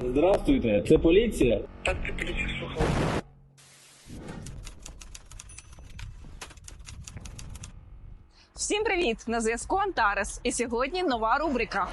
Здравствуйте, це поліція. Так, ти поліцію слухав. Всім привіт! На зв'язку Антарес. І сьогодні нова рубрика.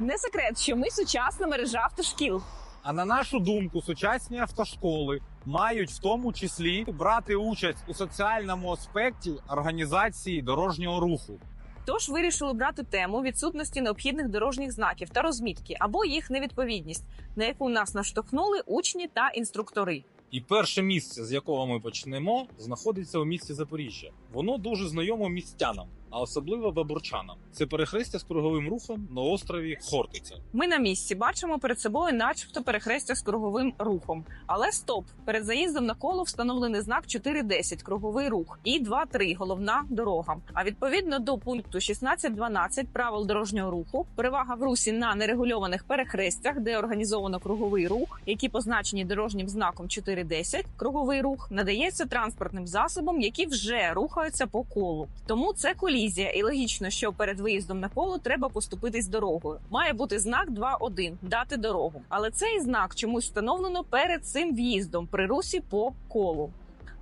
Не секрет, що ми сучасна мережа автошкіл. А на нашу думку, сучасні автошколи мають в тому числі брати участь у соціальному аспекті організації дорожнього руху. Тож вирішили брати тему відсутності необхідних дорожніх знаків та розмітки або їх невідповідність, на яку нас наштовхнули учні та інструктори. І перше місце, з якого ми почнемо, знаходиться у місті Запоріжжя. Воно дуже знайомо містянам, а особливо бабурчанам. Це перехрестя з круговим рухом на острові Хортиця. Ми на місці бачимо перед собою, начебто, перехрестя з круговим рухом. Але стоп! Перед заїздом на коло встановлений знак 4.10 – круговий рух і 2.3 – головна дорога. А відповідно до пункту 16.12 правил дорожнього руху, перевага в русі на нерегульованих перехрестях, де організовано круговий рух, які позначені дорожнім знаком 4.10 – круговий рух, надається транспортним засобам, які вже рухаються по колу. Тому це колізія, і логічно, що перед виїздом на коло треба поступитись дорогою. Має бути знак 2.1 – дати дорогу. Але цей знак чомусь встановлено перед цим в'їздом при русі по колу.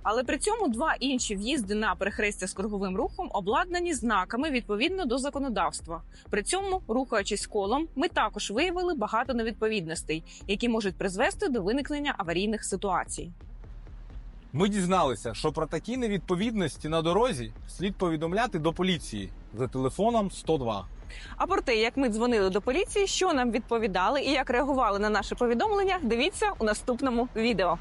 Але при цьому два інші в'їзди на перехрестя з круговим рухом обладнані знаками відповідно до законодавства. При цьому, рухаючись колом, ми також виявили багато невідповідностей, які можуть призвести до виникнення аварійних ситуацій. Ми дізналися, що про такі невідповідності на дорозі слід повідомляти до поліції за телефоном 102. А про те, як ми дзвонили до поліції, що нам відповідали і як реагували на наше повідомлення, дивіться у наступному відео.